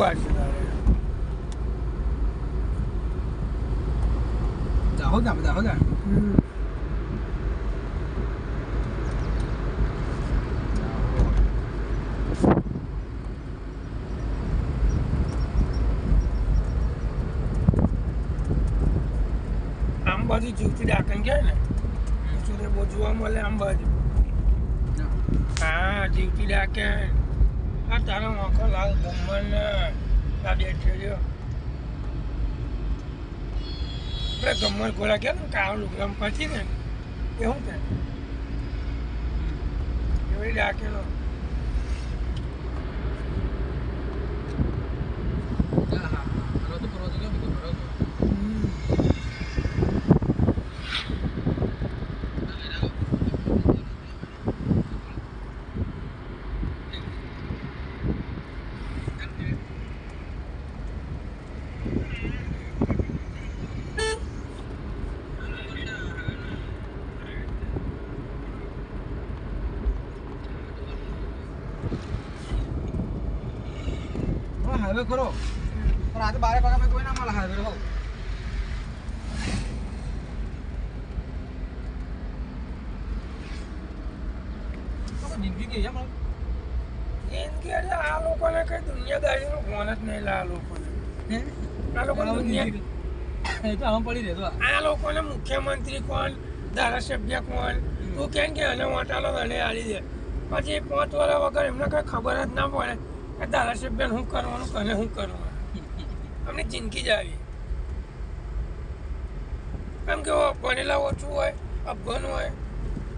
પાડશે here. દાહોદ આપણે દાહોદ આ. હમ. આમ બાજુ જીવતી ડાકણ કે ને સુરે બહુ જોવા મળે આમ બાજુ હા જીવતી ડાકણ આ તારો મોકો લાલ ગમન બેઠો રહ્યો. આપણે ગમન ગયા ને? કાળો લુગડમ પછી ને એ શું કે? એવી ડાકેલો હા, હા, હા. પર્વતો, પર્વતો કેમ કીધું? પર્વતો. હા, હાઈવે ખરો. પણ આ તો બારે વાગ્યા કોઈ ના મળે હાઈવે હો તો કોઈ જિંદગી એટલે આ લોકોને કઈ દુનિયાદારીનું ફોન જ નહીં લા આ લોકોને. આ લોકો આવું દુનિયા જિંદગી- એ તો આમ પડી રહેતો આ. લોકોને મુખ્યમંત્રી કોણ? ધારાસભ્ય કોણ? તું કેમ કે અને વોટાલો એને આલી દે. પછી પાંચ વર્ષ વગર એમને કઈ ખબર જ ના પડે. ધારાસભ્યને શું કરવાનું કને શું કરવાનું? અમને જિંદગી જ આવી. કેમ કે ભણેલા ઓછું હોય અફઘન હોય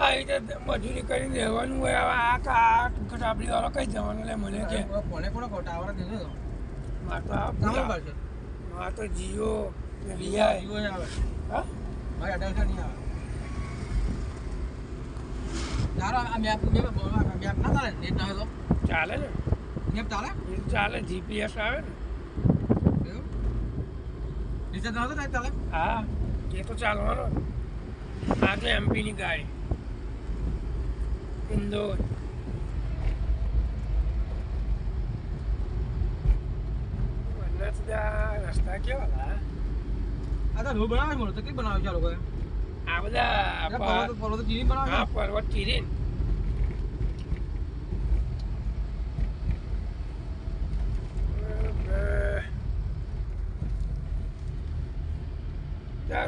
આ રીતે મજૂરી કરીને રહેવાનું હોય હવે આ કા કટાબડી વાળો કઈ જવાનું લે મને કે. કોને કોને ખોટા આવડે દીધો તો? માર તો આ માર તો જીઓ વીઆઈ. નહીં આવે. હા? મારે અઢાર નહીં આવે. ચાલો આ મેપ મેપ મેપ ના ચાલે ના? ચાલે ને. મેપ ચાલે? ચાલે જીપીએસ આવે ને. રિચાર્જ ના હોય તો ચાલે. હા એ તો ચાલવાનો. આ તો એમપીની ગાડી. ઇન્દોર. રસ્તા કેવા હતા? આ તો રોડ બનાવે છે તકલીફ બનાવે છે આ લોકોએ? આ બધા પર્વત પર્વત જીવી બનાવે હા પર્વત ચીરીને.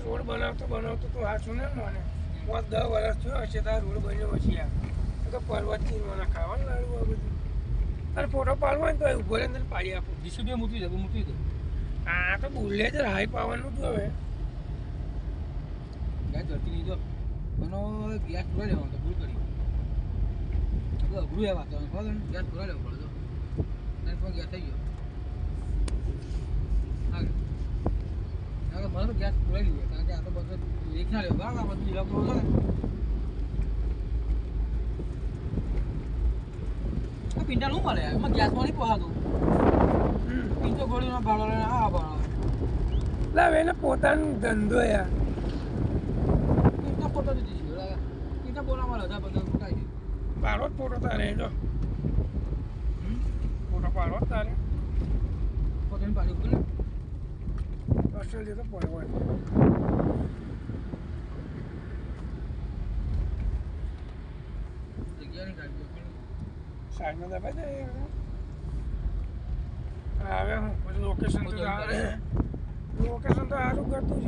રોડ બનાવતો બનાવતો તો હાચું ને મને. પાંચ દસ વર્ષ થયો હશે ત્યાં રોડ બન્યો પછી આ. તો પર્વતથી પર્વત ચીરવાના ખાવાનું લાડવું આ બધું. અને ફોટો પાડવા ને તો ઊભો રહીને પાડી આપું. જીસીબી મૂકી દે મૂકી દે. આ તો બુલેટ હાઈ પાવાનું જ હવે. ગેસ જતી નહીં તો મને ગેસ પૂરા લેવાનો તો ભૂલ કરી. અઘરું એ વાત ગેસ પૂરા લેવો પડે તો ગેસ થઈ ગયો હા કે? હા કે મને તો ગેસ પૂરાઈ લીધો કારણ કે આ તો બધું ના બધું ઇલેક્ટ્રોન છે ને આ પિંડા નું મળે એમાં ગેસમાં નહીં પોહાતું પિંટો ગોળીનો ભાડો લઈને આ ભાડો લાવ એને પોતાનો ધંધો યાર પિંટા ફોટો દીધી છે બરાબર પિંટા બોલામાં હજાર પંદર ફૂટાઈ ગયું પાડો જ ફોટો તારે જો ફોટો પાડો તારે પોતાની પાડી ઉપર ને ઓસ્ટ્રેલિયા તો પડવો જ. જગ્યા નહીં કાઢી પણ સાઈડમાં દબાઈ દે હવે હું પછી લોકેશન તો લોકેશન તો સારું કરતું.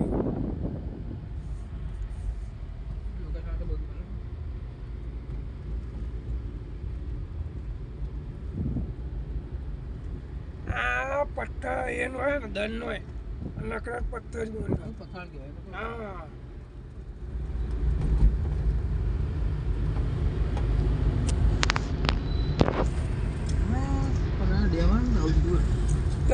આ પથ્થર એનો હોય ને દંડ હોય. નકરા પથ્થર જ બોલે. પથાણ કહેવાય હા.